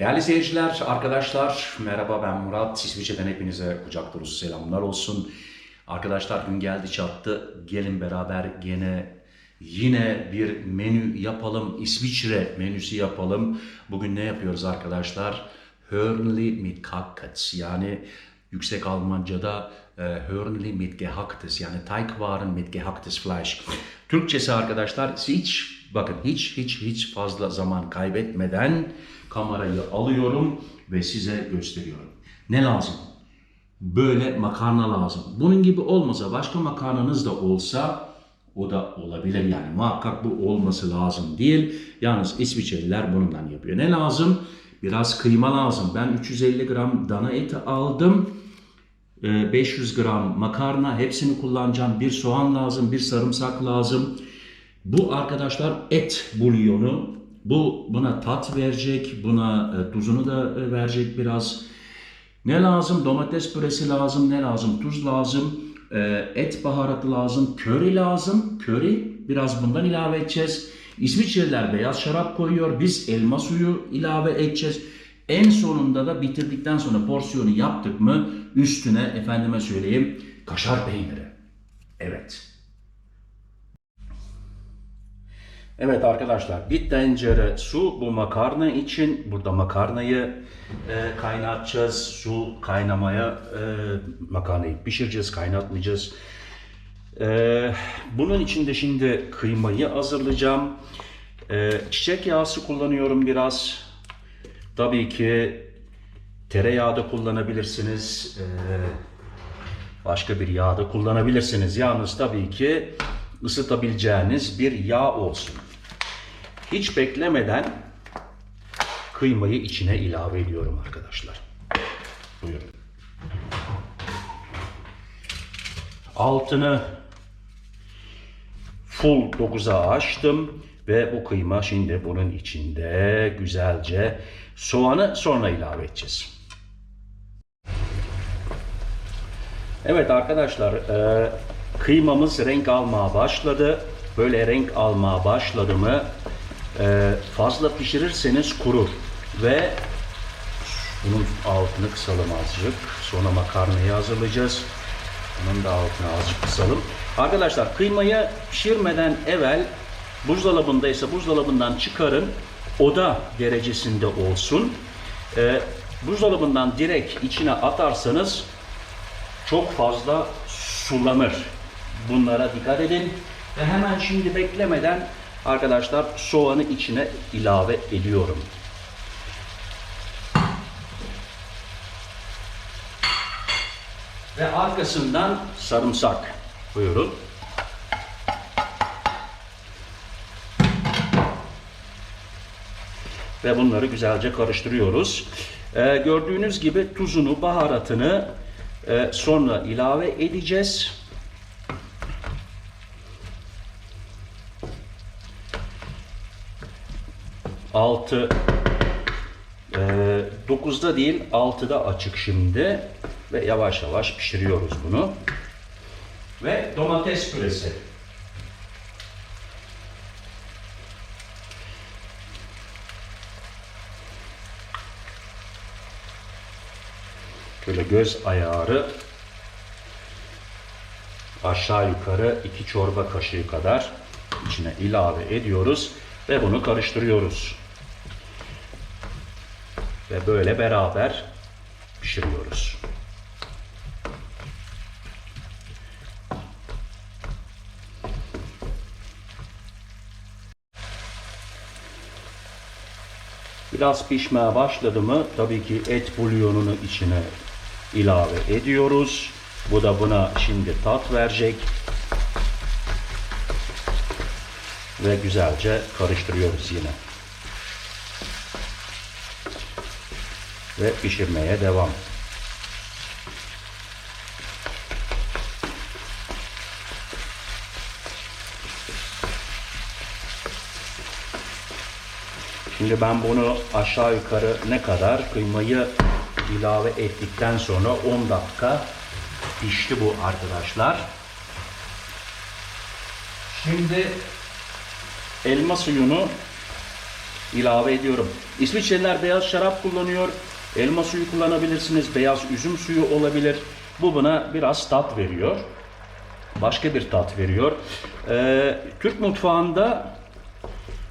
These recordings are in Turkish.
Değerli seyirciler, arkadaşlar, merhaba ben Murat. İsviçre'den hepinize kucak dolusu selamlar olsun. Arkadaşlar gün geldi çattı. Gelin beraber gene yine bir menü yapalım. İsviçre menüsü yapalım. Bugün ne yapıyoruz arkadaşlar? Hörnli mit Kackets yani yüksek Almanca'da e, Hörnli mit gehacktes yani Teigwaren mit gehacktes Fleisch. Türkçesi arkadaşlar hiç bakın hiç hiç hiç fazla zaman kaybetmeden kamerayı alıyorum ve size gösteriyorum. Ne lazım? Böyle makarna lazım. Bunun gibi olmasa başka makarnanız da olsa o da olabilir yani muhakkak bu olması lazım değil. Yalnız İsviçreliler bundan yapıyor. Ne lazım? Biraz kıyma lazım. Ben 350 gram dana eti aldım. Ee, 500 gram makarna hepsini kullanacağım. Bir soğan lazım, bir sarımsak lazım. Bu arkadaşlar et bulyonu. Bu buna tat verecek, buna e, tuzunu da e, verecek biraz. Ne lazım? Domates püresi lazım, ne lazım? Tuz lazım, e, et baharatı lazım, köri lazım. Köri, biraz bundan ilave edeceğiz. İsviçreliler beyaz şarap koyuyor, biz elma suyu ilave edeceğiz. En sonunda da bitirdikten sonra porsiyonu yaptık mı üstüne efendime söyleyeyim kaşar peyniri. Evet. Evet arkadaşlar bir tencere su bu makarna için. Burada makarnayı e, kaynatacağız. Su kaynamaya e, makarnayı pişireceğiz, kaynatmayacağız. E, bunun için de şimdi kıymayı hazırlayacağım. E, çiçek yağısı kullanıyorum biraz. Tabii ki tereyağı da kullanabilirsiniz. E, başka bir yağ da kullanabilirsiniz. Yalnız tabii ki ısıtabileceğiniz bir yağ olsun. Hiç beklemeden kıymayı içine ilave ediyorum arkadaşlar. Buyurun. Altını full 9'a açtım ve bu kıyma şimdi bunun içinde güzelce soğanı sonra ilave edeceğiz. Evet arkadaşlar e, kıymamız renk almaya başladı. Böyle renk almaya başladı mı e, fazla pişirirseniz kurur ve bunun altını kısalım azıcık. Sonra makarnayı hazırlayacağız. Bunun da altını azıcık kısalım. Arkadaşlar kıymayı pişirmeden evvel buzdolabında ise buzdolabından çıkarın. Oda derecesinde olsun. E, buzdolabından direkt içine atarsanız çok fazla sulanır. Bunlara dikkat edin. Ve hemen şimdi beklemeden arkadaşlar soğanı içine ilave ediyorum. Ve arkasından sarımsak. Buyurun. Ve bunları güzelce karıştırıyoruz. Ee, gördüğünüz gibi tuzunu, baharatını e, sonra ilave edeceğiz. Altı e, 9'da değil 6'da açık şimdi ve yavaş yavaş pişiriyoruz bunu. Ve domates püresi. Şöyle göz ayarı aşağı yukarı 2 çorba kaşığı kadar içine ilave ediyoruz ve bunu karıştırıyoruz. Ve böyle beraber pişiriyoruz. Biraz pişmeye başladı mı tabii ki et bulyonunu içine ilave ediyoruz. Bu da buna şimdi tat verecek. Ve güzelce karıştırıyoruz yine. Ve pişirmeye devam. Şimdi ben bunu aşağı yukarı ne kadar kıymayı ilave ettikten sonra 10 dakika pişti bu arkadaşlar. Şimdi elma suyunu ilave ediyorum. İsviçreliler beyaz şarap kullanıyor. Elma suyu kullanabilirsiniz. Beyaz üzüm suyu olabilir. Bu buna biraz tat veriyor. Başka bir tat veriyor. Ee, Türk mutfağında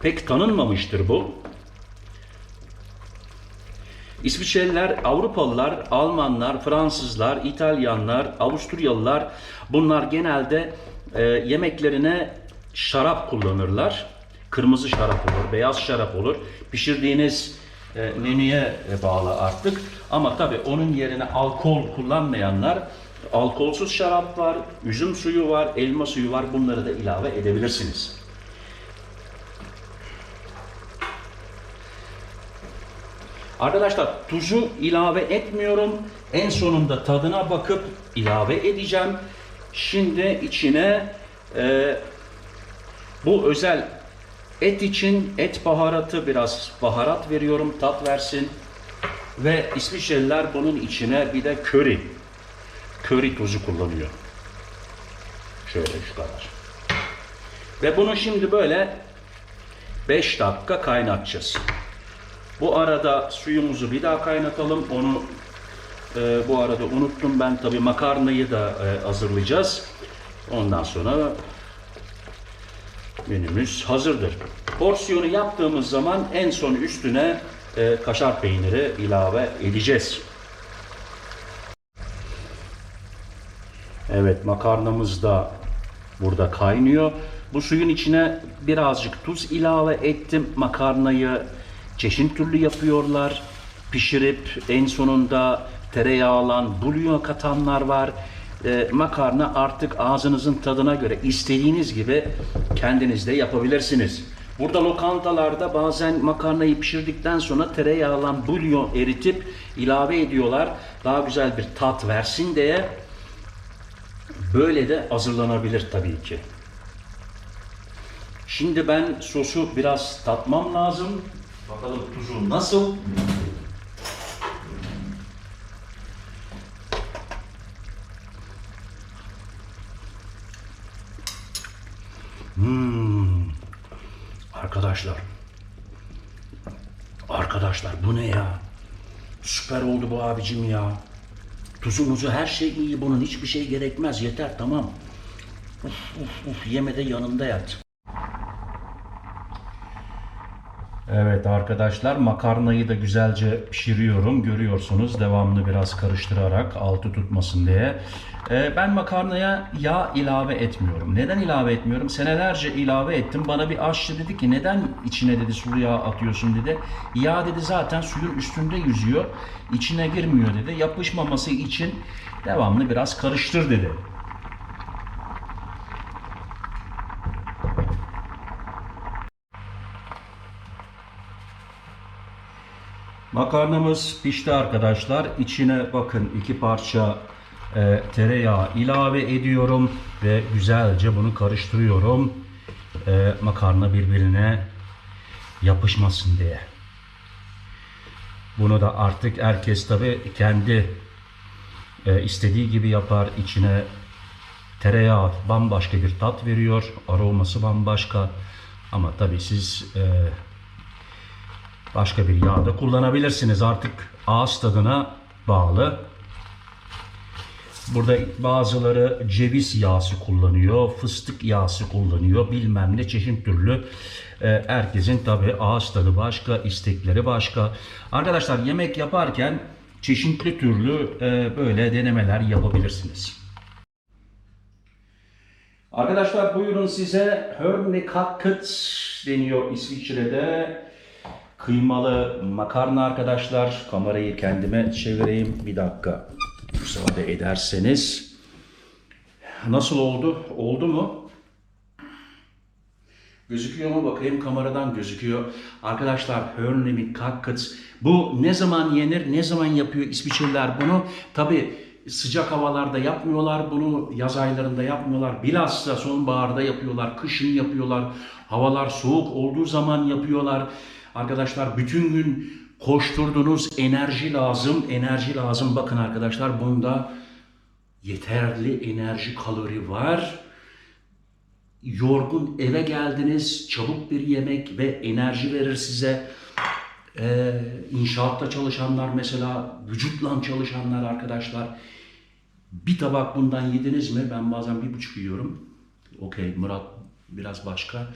pek tanınmamıştır bu. İsviçreliler, Avrupalılar, Almanlar, Fransızlar, İtalyanlar, Avusturyalılar bunlar genelde e, yemeklerine şarap kullanırlar. Kırmızı şarap olur, beyaz şarap olur. Pişirdiğiniz menüye bağlı artık. Ama tabii onun yerine alkol kullanmayanlar alkolsüz şarap var, üzüm suyu var, elma suyu var. Bunları da ilave edebilirsiniz. Arkadaşlar tuzu ilave etmiyorum. En sonunda tadına bakıp ilave edeceğim. Şimdi içine e, bu özel et için et baharatı biraz baharat veriyorum tat versin. Ve İsviçreliler bunun içine bir de köri. Köri tuzu kullanıyor. Şöyle şu kadar. Ve bunu şimdi böyle 5 dakika kaynatacağız. Bu arada suyumuzu bir daha kaynatalım. Onu e, bu arada unuttum ben tabi makarnayı da e, hazırlayacağız. Ondan sonra menümüz hazırdır. Porsiyonu yaptığımız zaman en son üstüne e, kaşar peyniri ilave edeceğiz. Evet makarnamız da burada kaynıyor. Bu suyun içine birazcık tuz ilave ettim. Makarnayı çeşit türlü yapıyorlar. Pişirip en sonunda tereyağlan bulyon katanlar var. Ee, makarna artık ağzınızın tadına göre istediğiniz gibi kendiniz de yapabilirsiniz. Burada lokantalarda bazen makarnayı pişirdikten sonra tereyağlan bulyon eritip ilave ediyorlar. Daha güzel bir tat versin diye. Böyle de hazırlanabilir tabii ki. Şimdi ben sosu biraz tatmam lazım. Bakalım tuzu nasıl? Hmm. Arkadaşlar. Arkadaşlar bu ne ya? Süper oldu bu abicim ya. Tuzu muzu her şey iyi bunun hiçbir şey gerekmez yeter tamam. Uf uf uf yeme de yanında yat. Evet arkadaşlar makarnayı da güzelce pişiriyorum. Görüyorsunuz devamlı biraz karıştırarak altı tutmasın diye. Ee, ben makarnaya yağ ilave etmiyorum. Neden ilave etmiyorum? Senelerce ilave ettim. Bana bir aşçı dedi ki neden içine dedi sulu yağ atıyorsun dedi. Yağ dedi zaten suyun üstünde yüzüyor. İçine girmiyor dedi. Yapışmaması için devamlı biraz karıştır dedi. Makarnamız pişti arkadaşlar. İçine bakın iki parça e, tereyağı ilave ediyorum ve güzelce bunu karıştırıyorum. E, makarna birbirine yapışmasın diye. Bunu da artık herkes tabi kendi e, istediği gibi yapar. İçine tereyağı bambaşka bir tat veriyor. Aroması bambaşka. Ama tabi siz e, Başka bir yağ da kullanabilirsiniz. Artık ağız tadına bağlı. Burada bazıları ceviz yağısı kullanıyor, fıstık yağısı kullanıyor, bilmem ne çeşit türlü. Ee, herkesin tabi ağız tadı başka, istekleri başka. Arkadaşlar yemek yaparken çeşitli türlü e, böyle denemeler yapabilirsiniz. Arkadaşlar buyurun size Hörnekaket deniyor İsviçre'de. Kıymalı makarna arkadaşlar. Kamerayı kendime çevireyim. Bir dakika müsaade ederseniz. Nasıl oldu? Oldu mu? Gözüküyor mu? Bakayım kameradan gözüküyor. Arkadaşlar Hörnemi Kakkıt. Bu ne zaman yenir? Ne zaman yapıyor İsviçreliler bunu? Tabi sıcak havalarda yapmıyorlar bunu. Yaz aylarında yapmıyorlar. Bilhassa sonbaharda yapıyorlar. Kışın yapıyorlar. Havalar soğuk olduğu zaman yapıyorlar. Arkadaşlar bütün gün koşturdunuz enerji lazım, enerji lazım. Bakın arkadaşlar bunda yeterli enerji kalori var. yorgun eve geldiniz, çabuk bir yemek ve enerji verir size. Ee, inşaatta çalışanlar mesela, vücutla çalışanlar arkadaşlar. Bir tabak bundan yediniz mi? Ben bazen bir buçuk yiyorum. Okey Murat biraz başka.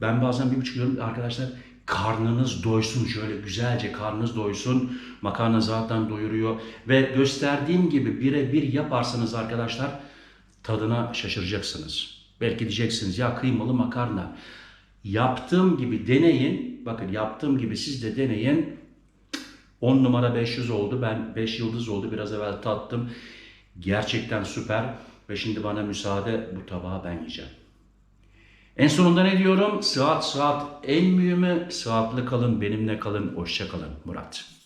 Ben bazen bir buçuk yiyorum. Arkadaşlar karnınız doysun şöyle güzelce karnınız doysun. Makarna zaten doyuruyor. Ve gösterdiğim gibi birebir yaparsanız arkadaşlar tadına şaşıracaksınız. Belki diyeceksiniz ya kıymalı makarna. Yaptığım gibi deneyin. Bakın yaptığım gibi siz de deneyin. 10 numara 500 oldu. Ben 5 yıldız oldu. Biraz evvel tattım. Gerçekten süper. Ve şimdi bana müsaade bu tabağı ben yiyeceğim. En sonunda ne diyorum? Sıhhat sıhhat en mühimi. Sıhhatli kalın, benimle kalın. Hoşça kalın. Murat.